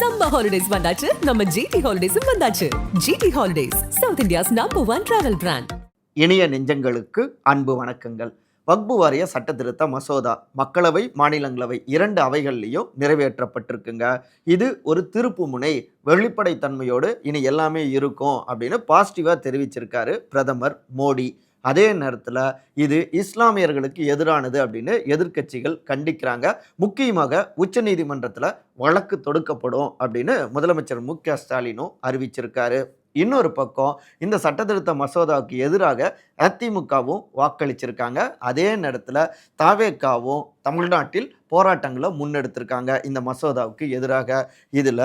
Summer holidays வந்தாச்சு. நம்ம GT ஹாலிடேஸும் வந்தாச்சு. GT holidays south India's number one travel brand இனிய நெஞ்சங்களுக்கு அன்பு வணக்கங்கள். வக்பு வாரிய சட்ட திருத்த மசோதா மக்களவை மாநிலங்களவை இரண்டு அவைகள்லையும் நிறைவேற்றப்பட்டிருக்குங்க. இது ஒரு திருப்பு முனை வெளிப்படைத்தன்மையோடு இனி எல்லாமே இருக்கும் அப்படின்னு பாசிட்டிவாக தெரிவிச்சிருக்காரு பிரதமர் மோடி. அதே நேரத்தில் இது இஸ்லாமியர்களுக்கு எதிரானது அப்படின்னு எதிர்க்கட்சிகள் கண்டிக்கிறாங்க. முக்கியமாக உச்சநீதிமன்றத்தில் வழக்கு தொடுக்கப்படும் அப்படின்னு முதலமைச்சர் மு க ஸ்டாலினும் அறிவிச்சிருக்காரு. இன்னொரு பக்கம் இந்த சட்டத்திருத்த மசோதாவுக்கு எதிராக அதிமுகவும் வாக்களிச்சிருக்காங்க. அதே நேரத்தில் தாவேக்காவும் தமிழ்நாட்டில் போராட்டங்களை முன்னெடுத்திருக்காங்க. இந்த மசோதாவுக்கு எதிராக இதில்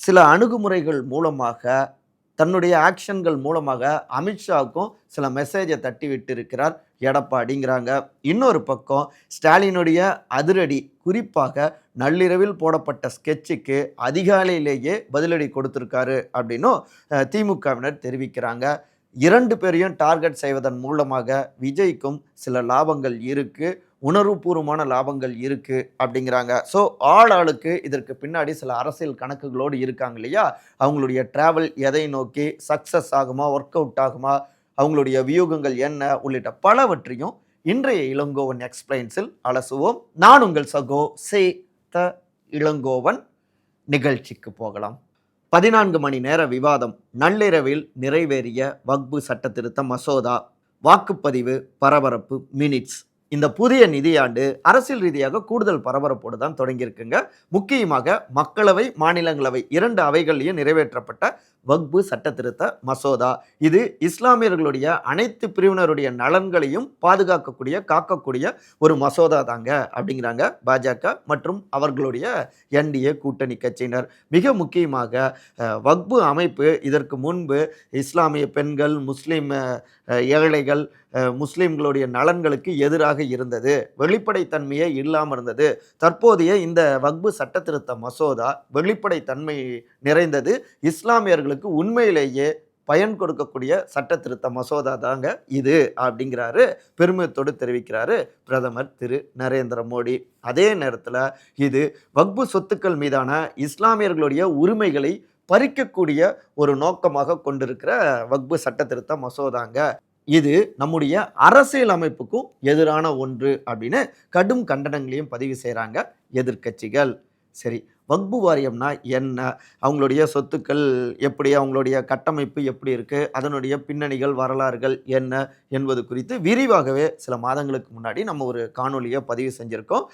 சில அணுகுமுறைகள் மூலமாக தன்னுடைய ஆக்ஷன்கள் மூலமாக அமித்ஷாவுக்கும் சில மெசேஜை தட்டி விட்டிருக்கிறார் எடப்பாடிங்கிறாங்க இன்னொரு பக்கம் ஸ்டாலினுடைய அதிரடி குறிப்பாக நள்ளிரவில் போடப்பட்ட ஸ்கெட்சுக்கு அதிகாலையிலேயே பதிலடி கொடுத்துருக்காரு அப்படின்னும் திமுகவினர் தெரிவிக்கிறாங்க. இரண்டு பேரையும் டார்கெட் செய்வதன் மூலமாக விஜய்க்கும் சில லாபங்கள் இருக்குது உணர்வுபூர்வமான லாபங்கள் இருக்குது அப்படிங்கிறாங்க. ஸோ ஆள் ஆளுக்கு இதற்கு பின்னாடி சில அரசியல் கணக்குகளோடு இருக்காங்க இல்லையா? அவங்களுடைய ட்ராவல் எதை நோக்கி சக்ஸஸ் ஆகுமா ஒர்க் அவுட் ஆகுமா அவங்களுடைய வியூகங்கள் என்ன உள்ளிட்ட பலவற்றையும் இன்றைய இளங்கோவன் எக்ஸ்பிளைன்ஸில் அலசுவோம். நான் உங்கள் சகோ சே த இளங்கோவன் நிகழ்ச்சிக்கு போகலாம். பதினான்கு மணி நேர விவாதம் நள்ளிரவில் நிறைவேறிய வக்பு சட்டத்திருத்த மசோதா வாக்குப்பதிவு பரபரப்பு மினிட்ஸ் இந்த புதிய நிதியாண்டு அரசியல் ரீதியாக கூடுதல் பரபரப்போடு தான் தொடங்கியிருக்குங்க. முக்கியமாக மக்களவை மாநிலங்களவை இரண்டு அவைகள்லையும் நிறைவேற்றப்பட்ட வக்பு சட்டத்திருத்த மசோதா. இது இஸ்லாமியர்களுடைய அனைத்து பிரிவினருடைய நலன்களையும் பாதுகாக்கக்கூடிய காக்கக்கூடிய ஒரு மசோதா தாங்க அப்படிங்கிறாங்க பாஜக மற்றும் அவர்களுடைய என்டிஏ கூட்டணி கட்சியினர். மிக முக்கியமாக வக்பு அமைப்பு இதற்கு முன்பு இஸ்லாமிய பெண்கள் முஸ்லீம் ஏழைகள் முஸ்லீம்களுடைய நலன்களுக்கு எதிராக இருந்தது. வெளிப்படைத்தன்மையே இல்லாமல் இருந்தது. தற்போதைய இந்த வக்பு சட்டத்திருத்த மசோதா வெளிப்படைத்தன்மை நிறைந்தது. இஸ்லாமியர்களுக்கு உண்மையிலேயே பயன் கொடுக்கக்கூடிய சட்ட திருத்த மசோதா தாங்க இது அப்படிங்கிறாரு பெருமிதத்தோடு தெரிவிக்கிறாரு பிரதமர் திரு. நரேந்திர மோடி. அதே நேரத்தில் இது வக்பு சொத்துக்கள் மீதான இஸ்லாமியர்களுடைய உரிமைகளை பறிக்கக்கூடிய ஒரு நோக்கமாக கொண்டிருக்கிற வக்பு சட்ட திருத்த மசோதாங்க. இது நம்முடைய அரசியல் அமைப்புக்கும் எதிரான ஒன்று அப்படின்னு கடும் கண்டனங்களையும் பதிவு செய்கிறாங்க எதிர்க்கட்சிகள். சரி வக்பு வாரியம்னா என்ன? அவங்களுடைய சொத்துக்கள் எப்படி? அவங்களுடைய கட்டமைப்பு எப்படி இருக்குது அதனுடைய பின்னணிகள் வரலாறுகள் என்ன? என்பது குறித்து விரிவாகவே சில மாதங்களுக்கு முன்னாடி நம்ம ஒரு காணொலியை பதிவு செஞ்சுருக்கோம்.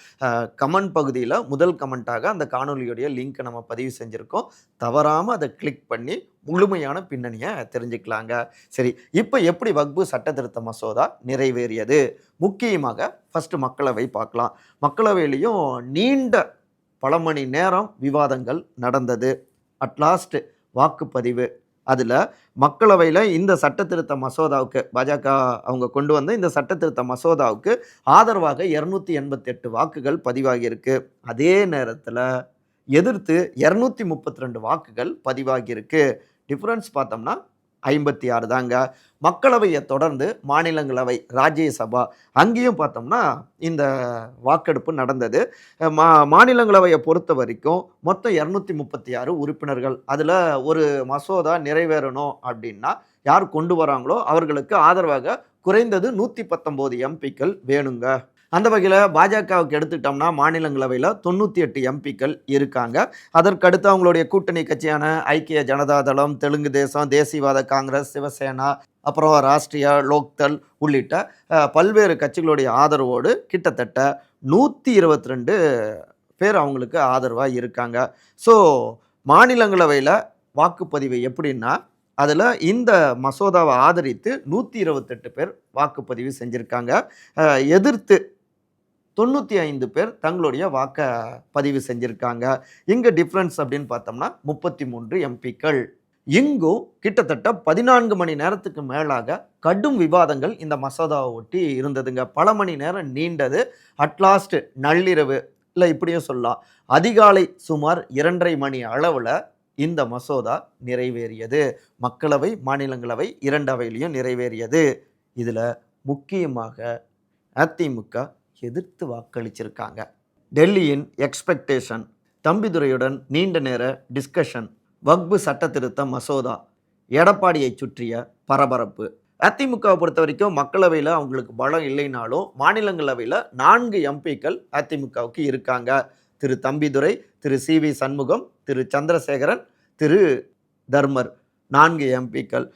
கமெண்ட் பகுதியில் முதல் கமெண்ட்டாக அந்த காணொலியுடைய லிங்க்கை நம்ம பதிவு செஞ்சுருக்கோம். தவறாமல் அதை கிளிக் பண்ணி முழுமையான பின்னணியை தெரிஞ்சுக்கலாங்க. சரி இப்போ எப்படி வக்பு சட்ட திருத்த மசோதா நிறைவேறியது? முக்கியமாக ஃபஸ்ட்டு மக்களவை பார்க்கலாம். மக்களவையிலையும் நீண்ட பல மணி நேரம் விவாதங்கள் நடந்தது. அட்லாஸ்ட் வாக்குப்பதிவு. அதில் மக்களவையில் இந்த சட்டத்திருத்த மசோதாவுக்கு பாஜக அவங்க கொண்டு வந்த இந்த சட்டத்திருத்த மசோதாவுக்கு ஆதரவாக இரநூத்தி எண்பத்தெட்டு வாக்குகள் பதிவாகியிருக்கு. அதே நேரத்தில் எதிர்த்து இரநூத்தி முப்பத்தி ரெண்டு வாக்குகள் பதிவாகியிருக்கு. டிஃப்ரென்ஸ் பார்த்தோம்னா ஐம்பத்தி ஆறு தாங்க. மக்களவையை தொடர்ந்து மாநிலங்களவை ராஜ்யசபா அங்கேயும் பார்த்தோம்னா இந்த வாக்கெடுப்பு நடந்தது. மா மாநிலங்களவையை பொறுத்த வரைக்கும் மொத்தம் இரநூத்தி முப்பத்தி ஆறு உறுப்பினர்கள். அதில் ஒரு மசோதா நிறைவேறணும் அப்படின்னா யார் கொண்டு வராங்களோ அவர்களுக்கு ஆதரவாக குறைந்தது நூற்றி பத்தொம்போது எம்பிக்கள் வேணுங்க. அந்த வகையில் பாஜகவுக்கு எடுத்துக்கிட்டோம்னா மாநிலங்களவையில் தொண்ணூற்றி எட்டு எம்பிக்கள் இருக்காங்க. அதற்கடுத்து அவங்களுடைய கூட்டணி கட்சியான ஐக்கிய ஜனதா தளம் தெலுங்கு தேசம் தேசியவாத காங்கிரஸ் சிவசேனா அப்புறம் ராஷ்டிரியா லோக்தல் உள்ளிட்ட பல்வேறு கட்சிகளுடைய ஆதரவோடு கிட்டத்தட்ட நூற்றி இருபத்தி ரெண்டு பேர் அவங்களுக்கு ஆதரவாக இருக்காங்க. ஸோ மாநிலங்களவையில் வாக்குப்பதிவு எப்படின்னா அதில் இந்த மசோதாவை ஆதரித்து நூற்றி இருபத்தெட்டு பேர் வாக்குப்பதிவு செஞ்சுருக்காங்க. எதிர்த்து தொண்ணூற்றி ஐந்து பேர் தங்களுடைய வாக்கை பதிவு செஞ்சுருக்காங்க. இங்கே டிஃப்ரென்ஸ் அப்படின்னு பார்த்தோம்னா முப்பத்தி மூன்று எம்பிக்கள். இங்கும் கிட்டத்தட்ட பதினான்கு மணி நேரத்துக்கு மேலாக கடும் விவாதங்கள் இந்த மசோதாவை ஒட்டி இருந்ததுங்க. பல மணி நேரம் நீண்டது. அட்லாஸ்ட் நள்ளிரவு இல்லை இப்படியும் சொல்லலாம். அதிகாலை சுமார் இரண்டரை மணி அளவில் இந்த மசோதா நிறைவேறியது. மக்களவை மாநிலங்களவை இரண்டு அவையிலையும் நிறைவேறியது. இதில் முக்கியமாக அதிமுக எதிர்த்து வாக்களிச்சிருக்காங்க. டெல்லியின் எக்ஸ்பெக்டேஷன் தம்பிதுரையுடன் நீண்ட நேர டிஸ்கஷன் வக்பு சட்ட திருத்த மசோதா எடப்பாடியை சுற்றிய பரபரப்பு. அதிமுகவை பொறுத்த வரைக்கும் மக்களவையில் அவங்களுக்கு பலம் இல்லைனாலும் மாநிலங்களவையில் நான்கு எம்பிக்கள் அதிமுகவுக்கு இருக்காங்க. திரு தம்பிதுரை திரு சி வி சண்முகம் திரு சந்திரசேகரன் திரு தர்மர் நான்கு எம்பிக்கள்.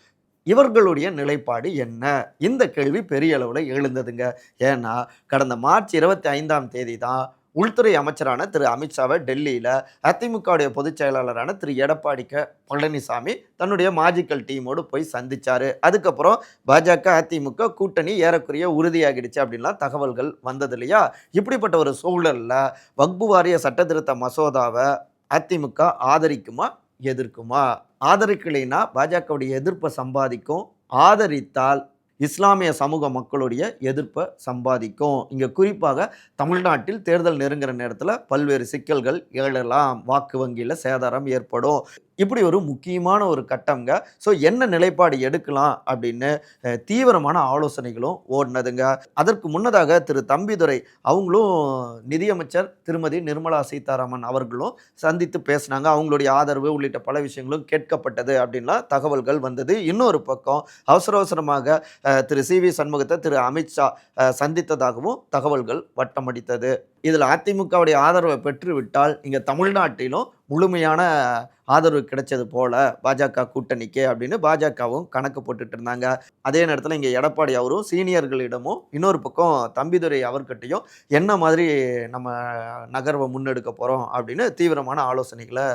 இவர்களுடைய நிலைப்பாடு என்ன? இந்த கேள்வி பெரிய அளவில் எழுந்ததுங்க. ஏன்னா கடந்த மார்ச் இருபத்தி ஐந்தாம் தேதி தான் உள்துறை அமைச்சரான திரு. அமித்ஷாவை டெல்லியில் அதிமுகவுடைய பொதுச் செயலாளரான திரு. எடப்பாடி க. பழனிசாமி தன்னுடைய மாஜிக்கல் டீமோடு போய் சந்தித்தார் அதுக்கப்புறம் பாஜக அதிமுக கூட்டணி ஏறக்குறைய உறுதியாகிடுச்சு அப்படின்லாம் தகவல்கள் வந்தது இல்லையா? இப்படிப்பட்ட ஒரு சூழலில் வக்பு வாரிய சட்டத்திருத்த மசோதாவை அதிமுக ஆதரிக்குமா? எதிர்க்குமா? ஆதரிக்கலைன்னா பாஜகவுடைய எதிர்ப்பை சம்பாதிக்கும். ஆதரித்தால் இஸ்லாமிய சமூக மக்களுடைய எதிர்ப்பை சம்பாதிக்கும். இங்கே குறிப்பாக தமிழ்நாட்டில் தேர்தல் நெருங்குற நேரத்தில் பல்வேறு சிக்கல்கள் எழலாம். வாக்கு வங்கியில் சேதாரம் ஏற்படும். இப்படி ஒரு முக்கியமான ஒரு கட்டம்ங்க. ஸோ என்ன நிலைப்பாடு எடுக்கலாம் அப்படின்னு தீவிரமான ஆலோசனைகளும் ஓடினதுங்க. அதற்கு முன்னதாக திரு தம்பிதுரை அவங்களும் நிதியமைச்சர் திருமதி நிர்மலா சீதாராமன் அவர்களும் சந்தித்து பேசினாங்க. அவங்களுடைய ஆதரவு உள்ளிட்ட பல விஷயங்களும் கேட்கப்பட்டது அப்படின்லாம் தகவல்கள் வந்தது. இன்னொரு பக்கம் அவசர அவசரமாக திரு சி வி சண்முகத்தை திரு அமித்ஷா சந்தித்ததாகவும் தகவல்கள் வட்டமடித்தது இதில் அதிமுகவுடைய ஆதரவை பெற்றுவிட்டால் இங்கே தமிழ்நாட்டிலும் முழுமையான ஆதரவு கிடைச்சது போல பாஜக கூட்டணிக்கு அப்படின்னு பாஜகவும் கணக்கு போட்டுட்டு இருந்தாங்க. அதே நேரத்தில் இங்கே எடப்பாடி அவரும் சீனியர்களிடமும் இன்னொரு பக்கம் தம்பிதுரை அவர்கிட்டையும் என்ன மாதிரி நம்ம நகர்வை முன்னெடுக்க போகிறோம் அப்படின்னு தீவிரமான ஆலோசனைகளை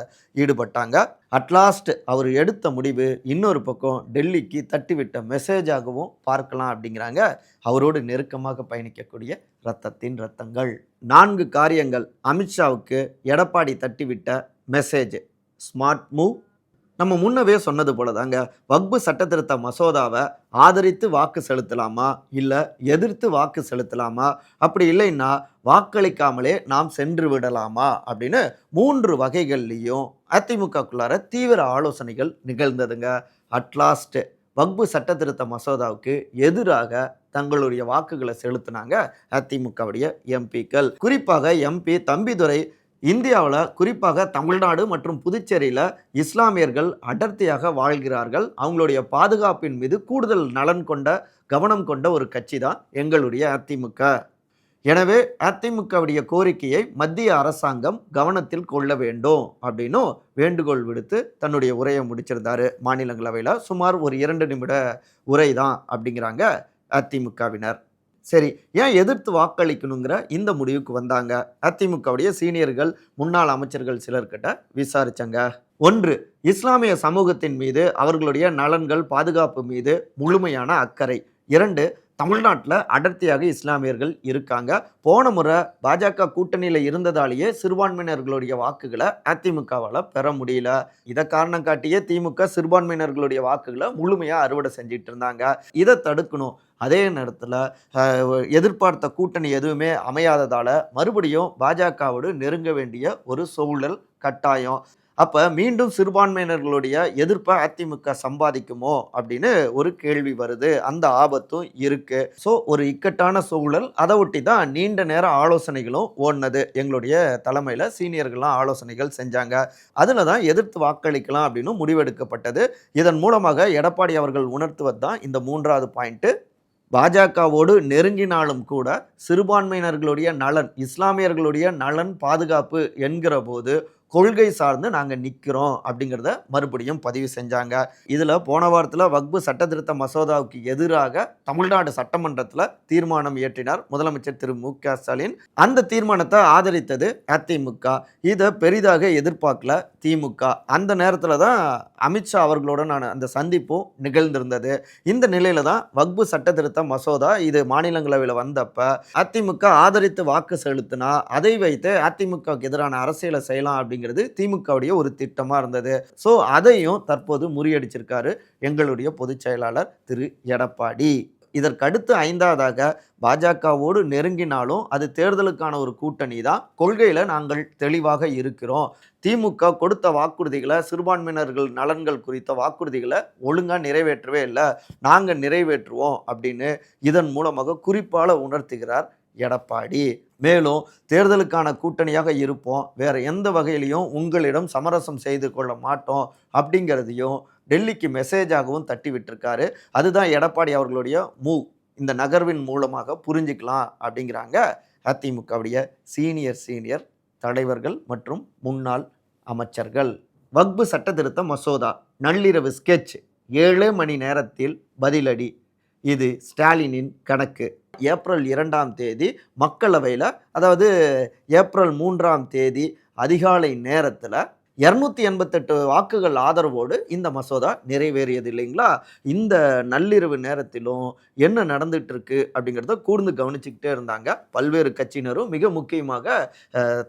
ஈடுபட்டாங்க. அட்லாஸ்ட் அவர் எடுத்த முடிவு இன்னொரு பக்கம் டெல்லிக்கு தட்டிவிட்ட மெசேஜாகவும் பார்க்கலாம் அப்படிங்கிறாங்க. அவரோடு நெருக்கமாக பயணிக்கக்கூடிய ரத்தத்தின் ரத்தங்கள். நான்கு காரியங்கள். அமித்ஷாவுக்கு எடப்பாடி தட்டிவிட்ட மெசேஜ். Smart move. நம்ம முன்னவே சொன்னது போல தாங்க வக்பு சட்டத்திருத்த மசோதாவை ஆதரித்து வாக்கு செலுத்தலாமா? இல்லை எதிர்த்து வாக்கு செலுத்தலாமா? அப்படி இல்லைன்னா வாக்களிக்காமலே நாம் சென்று விடலாமா? அப்படின்னு மூன்று வகைகள்லேயும் அதிமுகக்குள்ளார தீவிர ஆலோசனைகள் நிகழ்ந்ததுங்க. அட்லாஸ்ட்டு வக்பு சட்டத்திருத்த மசோதாவுக்கு எதிராக தங்களுடைய வாக்குகளை செலுத்தினாங்க அதிமுகவுடைய எம்பிக்கள். குறிப்பாக எம்பி தம்பிதுரை இந்தியாவில் குறிப்பாக தமிழ்நாடு மற்றும் புதுச்சேரியில் இஸ்லாமியர்கள் அடர்த்தியாக வாழ்கிறார்கள். அவங்களுடைய பாதுகாப்பின் மீது கூடுதல் நலன் கொண்ட கவனம் கொண்ட ஒரு கட்சி தான் எங்களுடைய அதிமுக. எனவே அதிமுகவுடைய கோரிக்கையை மத்திய அரசாங்கம் கவனத்தில் கொள்ள வேண்டும் அப்படின்னும் வேண்டுகோள் விடுத்து தன்னுடைய உரையை முடிச்சிருந்தாரு. மாநிலங்களவையில் சுமார் ஒரு இரண்டு நிமிட உரை தான் அப்படிங்கிறாங்க அதிமுகவினர். சரி ஏன் எதிர்த்து வாக்களிக்கணுங்கிற இந்த முடிவுக்கு வந்தாங்க. அதிமுகவுடைய சீனியர்கள் முன்னாள் அமைச்சர்கள் சிலர்கிட்ட விசாரிச்சாங்க. ஒன்று இஸ்லாமிய சமூகத்தின் மீது அவர்களுடைய நலன்கள் பாதுகாப்பு மீது முழுமையான அக்கறை. இரண்டு தமிழ்நாட்டில் அடர்த்தியாக இஸ்லாமியர்கள் இருக்காங்க. போன முறை பாஜக கூட்டணியில் இருந்ததாலேயே சிறுபான்மையினர்களுடைய வாக்குகளை அதிமுகவால் பெற முடியல. இதை காரணம் காட்டியே திமுக சிறுபான்மையினர்களுடைய வாக்குகளை முழுமையாக அறுவடை செஞ்சிட்டு இருந்தாங்க. இதை தடுக்கணும். அதே நேரத்தில் எதிர்பார்த்த கூட்டணி எதுவுமே அமையாததால் மறுபடியும் பாஜகவோடு நெருங்க வேண்டிய ஒரு சூழல் கட்டாயம். அப்போ மீண்டும் சிறுபான்மையினர்களுடைய எதிர்ப்பை அதிமுக சம்பாதிக்குமோ அப்படின்னு ஒரு கேள்வி வருது. அந்த ஆபத்தும் இருக்கு. ஸோ ஒரு இக்கட்டான சூழல். அதை ஒட்டி தான் நீண்ட நேர ஆலோசனைகளும் ஓடினது. எங்களுடைய தலைமையில் சீனியர்கள்லாம் ஆலோசனைகள் செஞ்சாங்க. அதில் தான் எதிர்த்து வாக்களிக்கலாம் அப்படின்னு முடிவெடுக்கப்பட்டது. இதன் மூலமாக எடப்பாடி அவர்கள் உணர்த்துவது தான் இந்த மூன்றாவது பாயிண்ட்டு பாஜகவோடு நெருங்கினாலும் கூட சிறுபான்மையினர்களுடைய நலன் இஸ்லாமியர்களுடைய நலன் பாதுகாப்பு என்கிற போது கொள்கை சார்ந்து நாங்கள் நிற்கிறோம் அப்படிங்கிறத மறுபடியும் பதிவு செஞ்சாங்க. இதில் போன வாரத்தில் வக்பு சட்டத்திருத்த மசோதாவுக்கு எதிராக தமிழ்நாடு சட்டமன்றத்தில் தீர்மானம் இயற்றினார் முதலமைச்சர் திரு மு க ஸ்டாலின். அந்த தீர்மானத்தை ஆதரித்தது அதிமுக. இதை பெரிதாக எதிர்பார்க்கல திமுக. அந்த நேரத்தில் தான் அமித்ஷா அவர்களோட நான் அந்த சந்திப்பும் நிகழ்ந்திருந்தது. இந்த நிலையில் தான் வக்பு சட்டத்திருத்த மசோதா இது மாநிலங்களவையில் வந்தப்ப அதிமுக ஆதரித்து வாக்கு செலுத்தினா அதை வைத்து அதிமுகவுக்கு எதிரான அரசியலை செய்யலாம் அப்படிங்கிறது திமுகவுடைய ஒரு திட்டமாக இருந்தது. ஸோ அதையும் தற்போது முறியடிச்சிருக்காரு எங்களுடைய பொதுச் செயலாளர் திரு. எடப்பாடி. இதற்கடுத்து ஐந்தாவதாக பாஜகவோடு நெருங்கினாலும் அது தேர்தலுக்கான ஒரு கூட்டணி தான். கொள்கையில் நாங்கள் தெளிவாக இருக்கிறோம். திமுக கொடுத்த வாக்குறுதிகளை சிறுபான்மையினர்கள் நலன்கள் குறித்த வாக்குறுதிகளை ஒழுங்காக நிறைவேற்றவே இல்லை. நாங்கள் நிறைவேற்றுவோம் அப்படின்னு இதன் மூலமாக குறிப்பாக உணர்த்துகிறார் எடப்பாடி. மேலும் தேர்தலுக்கான கூட்டணியாக இருப்போம். வேறு எந்த வகையிலையும் உங்களிடம் சமரசம் செய்து கொள்ள மாட்டோம் அப்படிங்கிறதையும் டெல்லிக்கு மெசேஜாகவும் தட்டி விட்டுருக்காரு அதுதான் எடப்பாடி அவர்களுடைய மூவ் இந்த நகர்வின் மூலமாக புரிஞ்சுக்கலாம் அப்படிங்கிறாங்க அதிமுகவுடைய சீனியர் சீனியர் தலைவர்கள் மற்றும் முன்னாள் அமைச்சர்கள். வக்பு சட்ட திருத்த மசோதா நள்ளிரவு ஸ்கெட்ச் ஏழு மணி நேரத்தில் பதிலடி. இது ஸ்டாலினின் கணக்கு. ஏப்ரல் இரண்டாம் தேதி மக்களவையில் அதாவது ஏப்ரல் மூன்றாம் தேதி அதிகாலை நேரத்தில் இரநூத்தி எண்பத்தெட்டு வாக்குகள் ஆதரவோடு இந்த மசோதா நிறைவேறியது இல்லைங்களா? இந்த நள்ளிரவு நேரத்திலும் என்ன நடந்துட்டு இருக்கு அப்படிங்கிறத கூர்ந்து கவனிச்சுக்கிட்டே இருந்தாங்க. பல்வேறு கட்சியினரும் மிக முக்கியமாக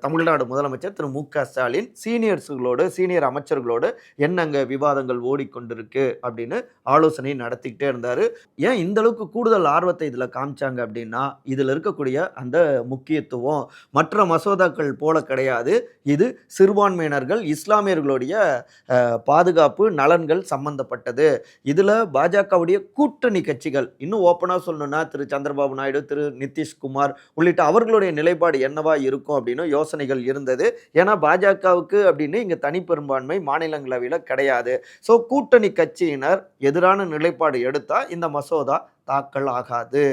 தமிழ்நாடு முதலமைச்சர் திரு. மு. க. ஸ்டாலின் சீனியர்ஸுகளோடு சீனியர் அமைச்சர்களோடு என்னங்க விவாதங்கள் ஓடிக்கொண்டிருக்கு அப்படின்னு ஆலோசனை நடத்திக்கிட்டே இருந்தார். ஏன் இந்த அளவுக்கு கூடுதல் ஆர்வத்தை இதில் காமிச்சாங்க அப்படின்னா இதில் இருக்கக்கூடிய அந்த முக்கியத்துவம் மற்ற மசோதாக்கள் போல கிடையாது. இது சிறுபான்மையினர்கள் இஸ்லாமியர்களுடைய பாதுகாப்பு நலன்கள் சம்பந்தப்பட்டது. இதில் பாஜகவுடைய கூட்டணி கட்சிகள் இன்னும் ஓப்பனாக சொல்லணும்னா திரு சந்திரபாபு நாயுடு திரு நிதிஷ்குமார் உள்ளிட்ட அவர்களுடைய நிலைப்பாடு என்னவா இருக்கும் அப்படின்னு யோசனைகள் இருந்தது. ஏன்னா பாஜகவுக்கு அப்படின்னு இங்கே தனிப்பெரும்பான்மை மாநிலங்களவையில் கிடையாது. ஸோ கூட்டணி கட்சியினர் எதிரான நிலைப்பாடு எடுத்தால் இந்த மசோதா தாக்கல் ஆகாது.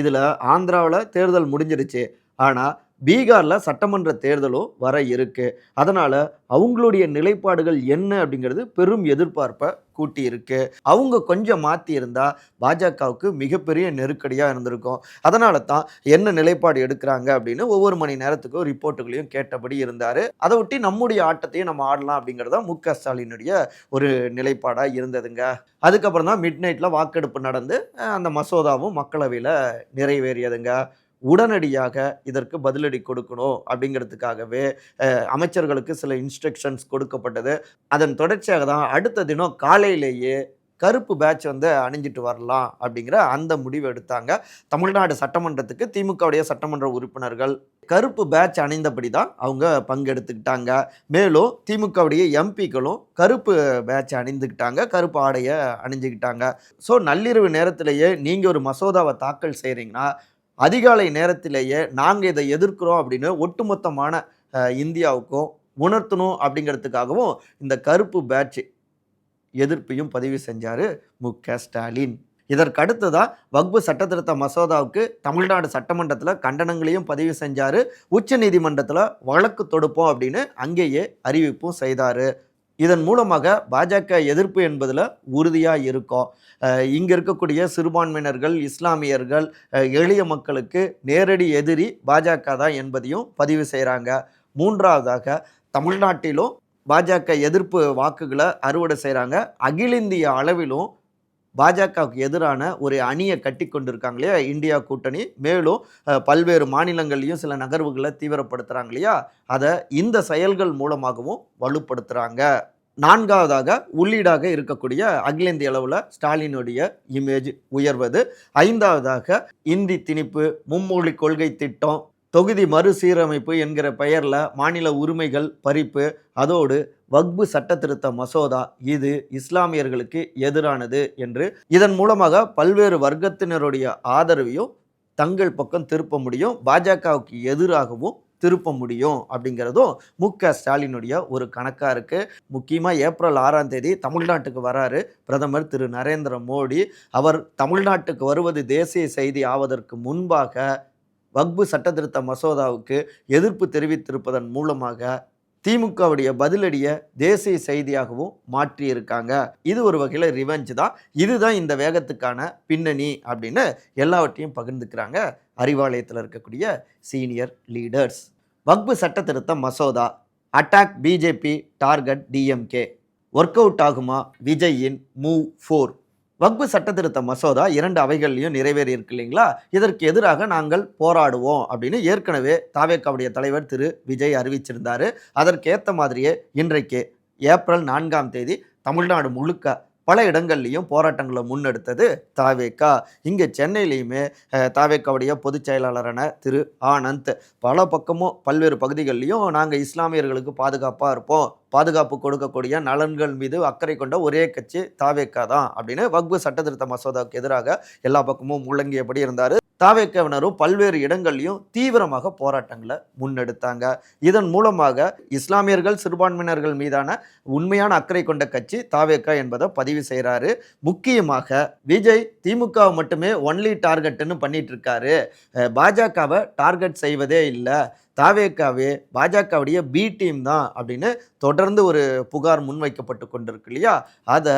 இதில் ஆந்திராவில் தேர்தல் முடிஞ்சிருச்சு. ஆனால் பீகாரில் சட்டமன்ற தேர்தலும் வர இருக்கு. அதனால் அவங்களுடைய நிலைப்பாடுகள் என்ன அப்படிங்கிறது பெரும் எதிர்பார்ப்பை கூட்டி இருக்கு அவங்க கொஞ்சம் மாற்றி இருந்தால் பாஜகவுக்கு மிகப்பெரிய நெருக்கடியாக இருந்திருக்கும். அதனால தான் என்ன நிலைப்பாடு எடுக்கிறாங்க அப்படின்னு ஒவ்வொரு மணி நேரத்துக்கும் ரிப்போர்ட்டுகளையும் கேட்டபடி இருந்தார். அதை ஒட்டி நம்முடைய ஆட்டத்தையும் நம்ம ஆடலாம் அப்படிங்கிறது தான் மு க ஸ்டாலினுடைய ஒரு நிலைப்பாடாக இருந்ததுங்க. அதுக்கப்புறம் தான் மிட் நைட்டில் வாக்கெடுப்பு நடந்து அந்த மசோதாவும் மக்களவையில் நிறைவேறியதுங்க. உடனடியாக இதற்கு பதிலடி கொடுக்கணும் அப்படிங்கிறதுக்காகவே அமைச்சர்களுக்கு சில இன்ஸ்ட்ரக்ஷன்ஸ் கொடுக்கப்பட்டது. அதன் தொடர்ச்சியாக தான் அடுத்த தினம் காலையிலேயே கருப்பு பேட்ச் வந்து அணிஞ்சிட்டு வரலாம் அப்படிங்கிற அந்த முடிவு எடுத்தாங்க. தமிழ்நாடு சட்டமன்றத்துக்கு திமுகவுடைய சட்டமன்ற உறுப்பினர்கள் கருப்பு பேட்ச் அணிந்தபடி தான் அவங்க பங்கெடுத்துக்கிட்டாங்க. மேலும் திமுகவுடைய எம்பிக்களும் கருப்பு பேட்ச் அணிந்துக்கிட்டாங்க கருப்பு ஆடையை அணிஞ்சுக்கிட்டாங்க. ஸோ நள்ளிரவு நேரத்திலேயே நீங்கள் ஒரு மசோதாவை தாக்கல் செய்கிறீங்கன்னா அதிகாலை நேரத்திலேயே நாங்கள் இதை எதிர்க்கிறோம் அப்படின்னு ஒட்டுமொத்தமான இந்தியாவுக்கும் உணர்த்தணும் அப்படிங்கிறதுக்காகவும் இந்த கருப்பு பேட்ச் எதிர்ப்பையும் பதிவு செஞ்சார் மு. க. ஸ்டாலின். இதற்கடுத்ததாக வக்பு சட்டத்திருத்த மசோதாவுக்கு தமிழ்நாடு சட்டமன்றத்தில் கண்டனங்களையும் பதிவு செஞ்சார். உச்ச நீதிமன்றத்தில் வழக்கு தொடுப்போம் அப்படின்னு அங்கேயே அறிவிப்பும் செய்தார். இதன் மூலமாக பாஜக எதிர்ப்பு என்பதில் உறுதியாக இருக்கும். இங்கே இருக்கக்கூடிய சிறுபான்மையினர்கள் இஸ்லாமியர்கள் எளிய மக்களுக்கு நேரடி எதிரி பாஜக தான் என்பதையும் பதிவு செய்கிறாங்க மூன்றாவதாக தமிழ்நாட்டிலும் பாஜக எதிர்ப்பு வாக்குகளை அறுவடை செய்கிறாங்க அகில இந்திய அளவிலும் பாஜகவுக்கு எதிரான ஒரு அணியை கட்டி கொண்டிருக்காங்க இல்லையா? இந்தியா கூட்டணி. மேலும் பல்வேறு மாநிலங்கள்லையும் சில நகர்வுகளை தீவிரப்படுத்துகிறாங்க இல்லையா? அதை இந்த செயல்கள் மூலமாகவும் வலுப்படுத்துகிறாங்க நான்காவதாக உள்ளீடாக இருக்கக்கூடிய அகில இந்திய அளவில் ஸ்டாலினுடைய இமேஜ் உயர்வது. ஐந்தாவதாக இந்தி திணிப்பு மும்மொழி கொள்கை திட்டம் தொகுதி மறுசீரமைப்பு என்கிற பெயரில் மாநில உரிமைகள் பறிப்பு அதோடு வக்பு சட்ட திருத்த மசோதா இது இஸ்லாமியர்களுக்கு எதிரானது என்று இதன் மூலமாக பல்வேறு வர்க்கத்தினருடைய ஆதரவையும் தங்கள் பக்கம் திருப்ப முடியும் பாஜகவுக்கு எதிராகவும் திருப்ப முடியும் அப்படிங்கிறதும் மு க ஸ்டாலினுடைய ஒரு கணக்காக இருக்குது முக்கியமாக ஏப்ரல் ஆறாம் தேதி தமிழ்நாட்டுக்கு வராரு பிரதமர் திரு நரேந்திர மோடி. அவர் தமிழ்நாட்டுக்கு வருவது தேசிய செய்தி ஆவதற்கு முன்பாக வக்பு சட்டத்திருத்த மசோதாவுக்கு எதிர்ப்பு தெரிவித்திருப்பதன் மூலமாக திமுகவுடைய பதிலடியை தேசிய செய்தியாகவும் மாற்றியிருக்காங்க. இது ஒரு வகையில் ரிவெஞ்ச் தான். இதுதான் இந்த வேகத்துக்கான பின்னணி அப்படின்னு எல்லாவற்றையும் பகிர்ந்துக்கிறாங்க அறிவாலயத்தில் இருக்கக்கூடிய சீனியர் லீடர்ஸ் வக்பு சட்ட திருத்த மசோதா attack BJP target DMK work out ஆகுமா? விஜயின் மூவ் ஃபோர் வக்பு சட்டத்திருத்த மசோதா இரண்டு அவைகள்லையும் நிறைவேறி இருக்கு இல்லைங்களா? இதற்கு எதிராக நாங்கள் போராடுவோம் அப்படின்னு ஏற்கனவே தாவேக்காவுடைய தலைவர் திரு விஜய் அறிவிச்சிருந்தாரு. அதற்கேற்ற மாதிரியே இன்றைக்கு ஏப்ரல் நான்காம் தேதி தமிழ்நாடு முழுக்க பல இடங்கள்லையும் போராட்டங்களை முன்னெடுத்தது தாவேக்கா. இங்கே சென்னையிலையுமே தாவேக்காவுடைய பொதுச் செயலாளரான திரு ஆனந்த் பல பக்கமும் பல்வேறு பகுதிகள்லையும் நாங்கள் இஸ்லாமியர்களுக்கு பாதுகாப்பாக இருப்போம். பாதுகாப்பு கொடுக்கக்கூடிய நலன்கள் மீது அக்கறை கொண்ட ஒரே கட்சி தாவேக்கா தான் அப்படின்னு வக்பு சட்டத்திருத்த மசோதாவுக்கு எதிராக எல்லா பக்கமும் முழங்கியபடி இருந்தார். தாவேக்கவினரும் பல்வேறு இடங்கள்லையும் தீவிரமாக போராட்டங்களை முன்னெடுத்தாங்க. இதன் மூலமாக இஸ்லாமியர்கள் சிறுபான்மையினர்கள் மீதான உண்மையான அக்கறை கொண்ட கட்சி தாவேக்கா என்பதை பதிவு செய்கிறாரு முக்கியமாக விஜய் திமுகவை மட்டுமே ஒன்லி டார்கெட்டுன்னு பண்ணிட்டு இருக்காரு. பாஜகவை டார்கெட் செய்வதே இல்லை. தாவேக்காவே பாஜகவுடைய பி டீம் தான் அப்படின்னு தொடர்ந்து ஒரு புகார் முன்வைக்கப்பட்டு கொண்டிருக்கு இல்லையா? அதை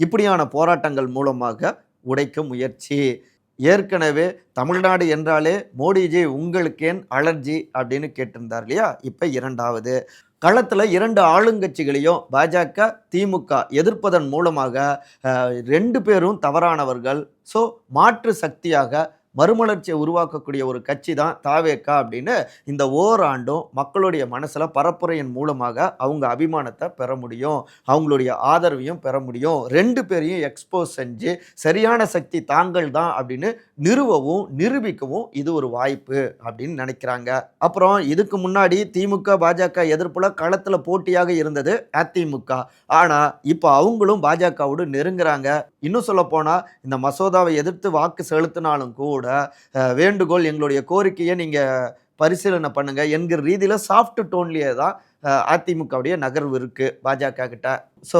இப்படியான போராட்டங்கள் மூலமாக உடைக்க முயற்சி. ஏற்கனவே தமிழ்நாடு என்றாலே மோடிஜி உங்களுக்கேன் அலர்ஜி அப்படின்னு கேட்டிருந்தார் இல்லையா? இப்போ இரண்டாவது. களத்தில் இரண்டு ஆளுங்கட்சிகளையும் பாஜக திமுக எதிர்ப்பதன் மூலமாக ரெண்டு பேரும் தவறானவர்கள். ஸோ மாற்று சக்தியாக மறுமலர்ச்சியை உருவாக்கக்கூடிய ஒரு கட்சி தான் தாவேக்கா அப்படின்னு இந்த ஓராண்டும் மக்களுடைய மனசில் பரப்புரையின் மூலமாக அவங்க அபிமானத்தை பெற முடியும் அவங்களுடைய ஆதரவையும் பெற முடியும். ரெண்டு பேரையும் எக்ஸ்போஸ் செஞ்சு சரியான சக்தி தாங்கள் தான் அப்படின்னு நிறுவவும் நிரூபிக்கவும் இது ஒரு வாய்ப்பு அப்படின்னு நினைக்கிறாங்க. அப்புறம் இதுக்கு முன்னாடி திமுக பாஜக எதிர்ப்புல களத்தில் போட்டியாக இருந்தது அதிமுக. ஆனால் இப்போ அவங்களும் பாஜகவோடு நெருங்குறாங்க. இன்னும் சொல்லப்போனால் இந்த மசோதாவை எதிர்த்து வாக்கு செலுத்தினாலும் கூட வேண்டுகோள் எங்களுடைய கோரிக்கையை நீங்கள் பரிசீலனை பண்ணுங்கள் என்கிற ரீதியில் சாஃப்ட் டோன்லேயே தான் அதிமுகவுடைய நகர்வு இருக்குது பாஜக கிட்ட. ஸோ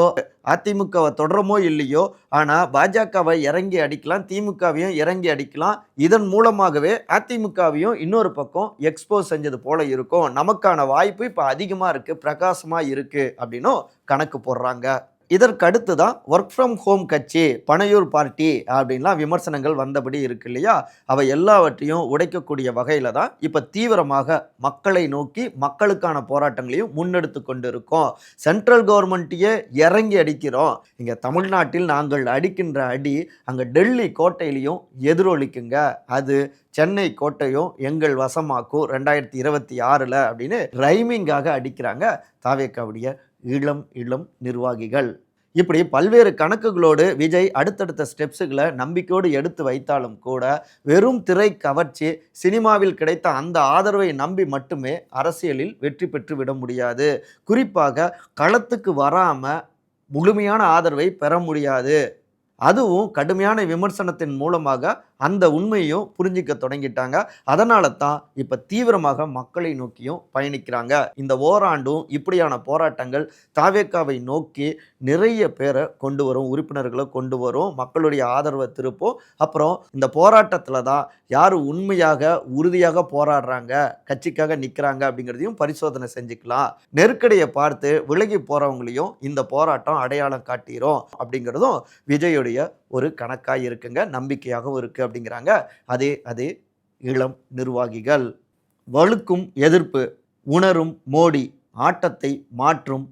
அதிமுகவை தொடரமோ இல்லையோ ஆனால் பாஜகவை இறங்கி அடிக்கலாம் திமுகவையும் இறங்கி அடிக்கலாம் இதன் மூலமாகவே அதிமுகவையும் இன்னொரு பக்கம் எக்ஸ்போஸ் செஞ்சது போல இருக்கும். நமக்கான வாய்ப்பு இப்போ அதிகமாக இருக்குது பிரகாசமாக இருக்குது அப்படின்னும் கணக்கு போடுறாங்க. இதற்கு அடுத்து தான் ஒர்க் ஃப்ரம் ஹோம் கட்சி பனையூர் பார்ட்டி அப்படின்லாம் விமர்சனங்கள் வந்தபடி இருக்கு இல்லையா? அவை எல்லாவற்றையும் உடைக்கக்கூடிய வகையில் தான் இப்போ தீவிரமாக மக்களை நோக்கி மக்களுக்கான போராட்டங்களையும் முன்னெடுத்து கொண்டு இருக்கோம் சென்ட்ரல் கவர்மெண்ட்டையே இறங்கி அடிக்கிறோம். இங்கே தமிழ்நாட்டில் நாங்கள் அடிக்கின்ற அடி அங்கே டெல்லி கோட்டையிலையும் எதிரொலிக்குங்க. அது சென்னை கோட்டையும் எங்கள் வசமாக்கும் ரெண்டாயிரத்தி இருபத்தி ஆறில் அப்படின்னு ரைமிங்காக அடிக்கிறாங்க தாவேக்காவுடைய இளம் இளம் நிர்வாகிகள். இப்படி பல்வேறு கணக்குகளோடு விஜய் அடுத்தடுத்த ஸ்டெப்ஸுகளை நம்பிக்கையோடு எடுத்து வைத்தாலும் கூட வெறும் திரை கவர்ச்சி சினிமாவில் கிடைத்த அந்த ஆதரவை நம்பி மட்டுமே அரசியலில் வெற்றி பெற்று விட முடியாது. குறிப்பாக களத்துக்கு வராமல் முழுமையான ஆதரவை பெற முடியாது. அதுவும் கடுமையான விமர்சனத்தின் மூலமாக அந்த உண்மையும் புரிஞ்சிக்க தொடங்கிட்டாங்க. அதனால தான் இப்போ தீவிரமாக மக்களை நோக்கியும் பயணிக்கிறாங்க. இந்த ஓராண்டும் இப்படியான போராட்டங்கள் தாவேக்காவை நோக்கி நிறைய பேரை கொண்டு வரும் உறுப்பினர்களை கொண்டு வரும். மக்களுடைய ஆதரவை திருப்போம். அப்புறம் இந்த போராட்டத்தில் தான் யார் உண்மையாக உறுதியாக போராடுறாங்க கட்சிக்காக நிற்கிறாங்க அப்படிங்கிறதையும் பரிசோதனை செஞ்சுக்கலாம். நெருக்கடியை பார்த்து விலகி போகிறவங்களையும் இந்த போராட்டம் அடையாளம் காட்டிடும் அப்படிங்கிறதும் விஜயுடைய ஒரு கணக்காக இருக்குங்க நம்பிக்கையாகவும் இருக்குது அப்படிங்கிறாங்க. அதே அதே இளம் நிர்வாகிகள். வலுக்கும் எதிர்ப்பு உணரும் மோடி ஆட்டத்தை மாற்றும்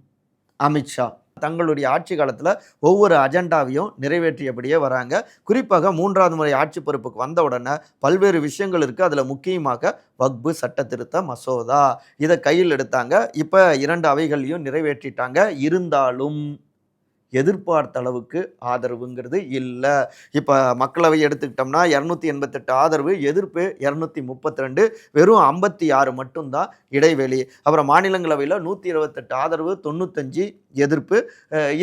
அமித்ஷா. தங்களுடைய ஆட்சி காலத்தில் ஒவ்வொரு அஜெண்டாவையும் நிறைவேற்றியபடியே வராங்க. குறிப்பாக மூன்றாவது முறை ஆட்சி பொறுப்புக்கு வந்த உடனே பல்வேறு விஷயங்கள் இருக்குது அதில் முக்கியமாக வக்பு சட்ட திருத்த மசோதா இதை கையில் எடுத்தாங்க. இப்போ இரண்டு அவைகளையும் நிறைவேற்றிட்டாங்க. இருந்தாலும் எதிர்பார்த்த அளவுக்கு ஆதரவுங்கிறது இல்லை. இப்போ மக்களவை எடுத்துக்கிட்டோம்னா இரநூத்தி எண்பத்தெட்டு ஆதரவு எதிர்ப்பு இரநூத்தி முப்பத்தி ரெண்டு வெறும் ஐம்பத்தி ஆறு மட்டும்தான் இடைவெளி. அப்புறம் மாநிலங்களவையில் நூற்றி இருபத்தெட்டு ஆதரவு தொண்ணூத்தஞ்சு எதிர்ப்பு.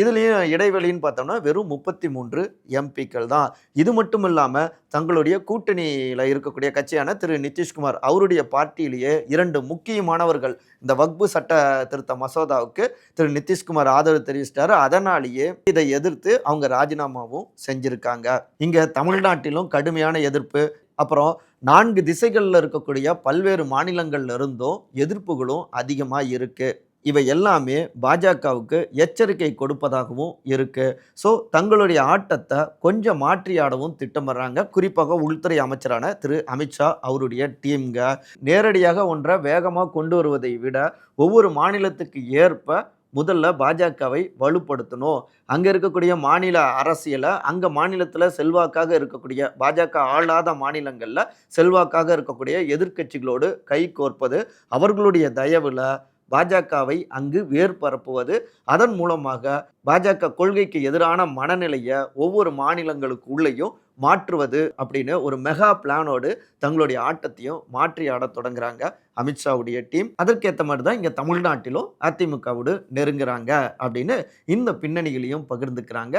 இதுலேயும் இடைவெளின்னு பார்த்தோம்னா வெறும் முப்பத்தி மூன்று எம்பிக்கள் தான். இது மட்டும் இல்லாமல் தங்களுடைய கூட்டணியில் இருக்கக்கூடிய கட்சியான திரு நிதிஷ்குமார் அவருடைய பார்ட்டியிலேயே இரண்டு முக்கியமானவர்கள் இந்த வக்பு சட்ட திருத்த மசோதாவுக்கு திரு நிதிஷ்குமார் ஆதரவு தெரிவிச்சிட்டாரு. அதனாலேயே இதை எதிர்த்து அவங்க ராஜினாமாவும் செஞ்சிருக்காங்க. இங்கே தமிழ்நாட்டிலும் கடுமையான எதிர்ப்பு. அப்புறம் நான்கு திசைகளில் இருக்கக்கூடிய பல்வேறு மாநிலங்கள்ல இருந்தும் எதிர்ப்புகளும் அதிகமாக இருக்குது இவை எல்லாமே பாஜகவுக்கு எச்சரிக்கை கொடுப்பதாகவும் இருக்கு. ஸோ தங்களுடைய ஆட்டத்தை கொஞ்சம் மாற்றி ஆடவும் திட்டமிடுறாங்க. குறிப்பாக உள்துறை அமைச்சரான திரு. அமித்ஷா அவருடைய டீம்ங்க. நேரடியாக ஒன்றை வேகமாக கொண்டு வருவதை விட ஒவ்வொரு மாநிலத்துக்கு ஏற்ப முதல்ல பாஜகவை வலுப்படுத்தணும். அங்கே இருக்கக்கூடிய மாநில அரசியலை அங்கே மாநிலத்தில் செல்வாக்காக இருக்கக்கூடிய பாஜக ஆளாத மாநிலங்களில் செல்வாக்காக இருக்கக்கூடிய எதிர்க்கட்சிகளோடு கை கோர்ப்பது அவர்களுடைய தயவில் பாஜகவை அங்கு வேர் பரப்புவது. அதன் மூலமாக பாஜக கொள்கைக்கு எதிரான மனநிலையை ஒவ்வொரு மாநிலங்களுக்கு உள்ளேயும் மாற்றுவது அப்படின்னு ஒரு மெகா பிளானோடு தங்களுடைய ஆட்டத்தையும் மாற்றி ஆடத் தொடங்குறாங்க அமித்ஷாவுடைய டீம். அதற்கேற்ற மாதிரி தான் இங்கே தமிழ்நாட்டிலும் அதிமுகவோடு நெருங்குறாங்க அப்படின்னு இந்த பின்னணிகளையும் பகிர்ந்துக்கிறாங்க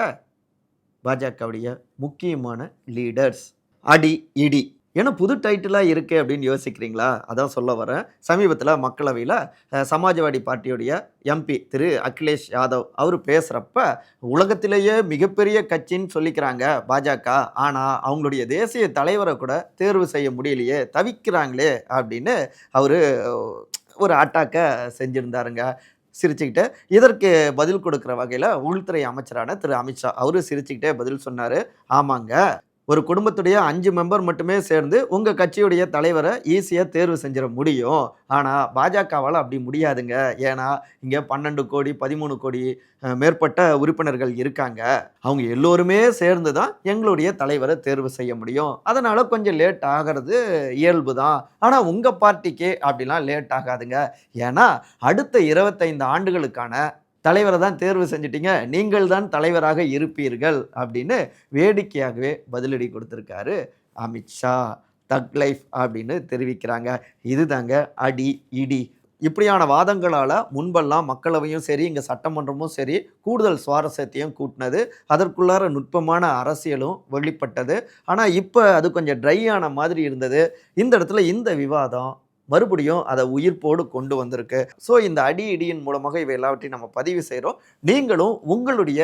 பாஜகவுடைய முக்கியமான லீடர்ஸ் அடி இடி. ஏன்னா புது டைட்டிலாக இருக்கே அப்படின்னு யோசிக்கிறீங்களா? அதான் சொல்ல வரேன். சமீபத்தில் மக்களவையில் சமாஜ்வாடி பார்ட்டியுடைய எம்பி திரு அகிலேஷ் யாதவ் அவர் பேசுகிறப்ப உலகத்திலேயே மிகப்பெரிய கட்சின்னு சொல்லிக்கிறாங்க பாஜக. ஆனால் அவங்களுடைய தேசிய தலைவரை கூட தேர்வு செய்ய முடியலையே தவிக்கிறாங்களே அப்படின்னு அவர் ஒரு அட்டாக்கை செஞ்சுருந்தாருங்க. சிரிச்சுக்கிட்டு இதற்கு பதில் கொடுக்குற வகையில் உள்துறை அமைச்சரான திரு அமித்ஷா அவரு சிரிச்சுக்கிட்டே பதில் சொன்னார். ஆமாங்க ஒரு குடும்பத்துடைய அஞ்சு மெம்பர் மட்டுமே சேர்ந்து உங்கள் கட்சியுடைய தலைவரை ஈஸியாக தேர்வு செஞ்சிட முடியும். ஆனால் பாஜகவால் அப்படி முடியாதுங்க. ஏன்னா இங்கே பன்னெண்டு கோடி பதிமூணு கோடி மேற்பட்ட உறுப்பினர்கள் இருக்காங்க. அவங்க எல்லோருமே சேர்ந்து தான் எங்களுடைய தலைவரை தேர்வு செய்ய முடியும். அதனால் கொஞ்சம் லேட் ஆகிறது இயல்பு தான். ஆனால் உங்கள் பார்ட்டிக்கு அப்படிலாம் லேட் ஆகாதுங்க. ஏன்னா அடுத்த இருபத்தைந்து ஆண்டுகளுக்கான தலைவரை தான் தேர்வு செஞ்சிட்டிங்க நீங்கள் தான் தலைவராக இருப்பீர்கள் அப்படின்னு வேடிக்கையாகவே பதிலடி கொடுத்துருக்காரு அமித்ஷா தக் லைஃப் அப்படின்னு தெரிவிக்கிறாங்க. இதுதாங்க அடி இடி. இப்படியான வாதங்களால் முன்பெல்லாம் மக்களவையும் சரி இங்கே சட்டமன்றமும் சரி கூடுதல் சுவாரஸ்யத்தையும் கூட்டினது. அதற்குள்ளார நுட்பமான அரசியலும் வெளிப்பட்டது. ஆனால் இப்போ அது கொஞ்சம் ட்ரை ஆன மாதிரி இருந்தது. இந்த இடத்துல இந்த விவாதம் மறுபடியும் அதை உயிர்ப்போடு கொண்டு வந்திருக்கு. ஸோ இந்த அடி இடியின் மூலமாக இவை எல்லாவற்றையும் நம்ம பதிவு செய்கிறோம் நீங்களும் உங்களுடைய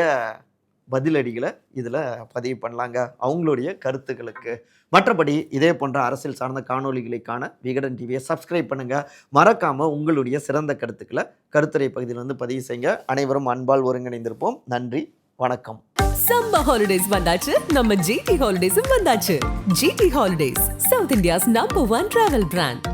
பதிலடிகளை இதில் பதிவு பண்ணலாங்க. அவங்களுடைய கருத்துக்களுக்கு. மற்றபடி இதே போன்ற அரசியல் சார்ந்த காணொலிகளுக்கான விகடன் டிவியை சப்ஸ்கிரைப் பண்ணுங்கள் மறக்காமல் உங்களுடைய சிறந்த கருத்துக்களை கருத்துரை பகுதியில் வந்து பதிவு செய்யுங்க. அனைவரும் அன்பால் ஒருங்கிணைந்திருப்போம். நன்றி. வணக்கம். சம்ம ஹாலிடேஸ் வந்தாச்சு. நம்ம ஜிடி ஹாலிடேஸும் வந்தாச்சு. GT holidays south India's number one travel brand